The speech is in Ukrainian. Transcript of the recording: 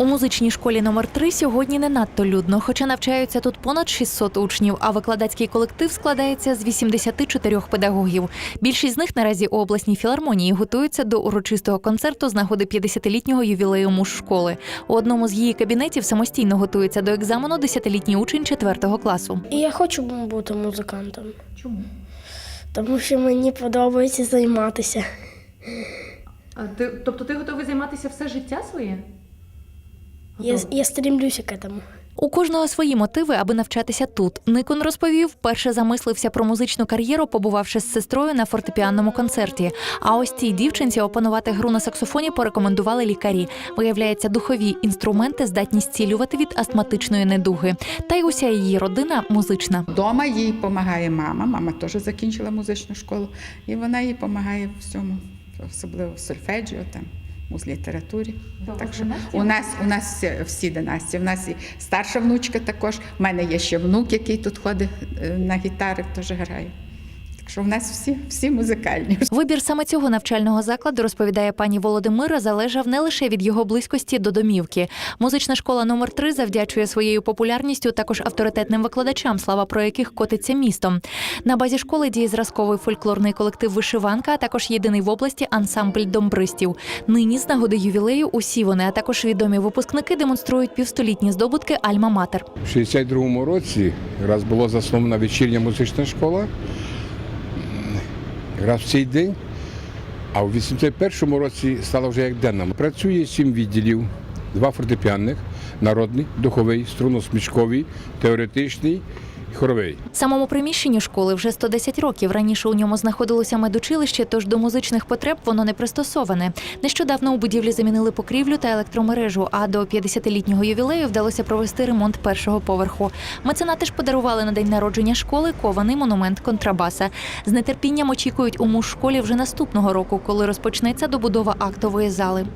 У музичній школі номер 3 сьогодні не надто людно, хоча навчаються тут понад 600 учнів, а викладацький колектив складається з 84 педагогів. Більшість з них наразі у обласній філармонії готуються до урочистого концерту з нагоди 50-літнього ювілею муж-школи. У одному з її кабінетів самостійно готується до екзамену 10-літній учень 4 класу. І я хочу бути музикантом, Чому? тому що мені подобається займатися. А ти, тобто ти готовий займатися все життя своє? Я, я стрімлюся к этому. У кожного свої мотиви, аби навчатися тут. Никон розповів, перше замислився про музичну кар'єру, побувавши з сестрою на фортепіанному концерті. А ось цій дівчинці опанувати гру на саксофоні порекомендували лікарі. Виявляється, духові інструменти здатні зцілювати від астматичної недуги. Та й уся її родина музична. Дома їй допомагає мама. Мама теж закінчила музичну школу, і вона їй допомагає в всьому, особливо в сольфеджіо, там, музлітературі. Так що у нас у нас всі, всі династії. У нас і старша внучка також. У мене є ще внук, який тут ходить е, на гітари, теж грає. Що в нас всі, всі музикальні. Вибір саме цього навчального закладу, розповідає пані Володимира, залежав не лише від його близькості до домівки. Музична школа номер 3 завдячує своєю популярністю також авторитетним викладачам, слава про яких котиться містом. На базі школи діє зразковий фольклорний колектив Вишиванка, а також єдиний в області ансамбль домбристів. Нині з нагоди ювілею усі вони, а також відомі випускники демонструють півстолітні здобутки Альма-Матер. У 62-му році якраз була заснована вечірня музична школа. Якраз в цей день, а у 81-му році стала вже як денна. Працює сім відділів, два фортепіанних, народний, духовий, струнно-смічковий, теоретичний хоровий. Самому приміщенню школи вже 110 років. Раніше у ньому знаходилося медучилище, тож до музичних потреб воно не пристосоване. Нещодавно у будівлі замінили покрівлю та електромережу. А до 50-літнього ювілею вдалося провести ремонт першого поверху. Меценати ж подарували на день народження школи кований монумент контрабаса. З нетерпінням очікують у муж школі вже наступного року, коли розпочнеться добудова актової зали.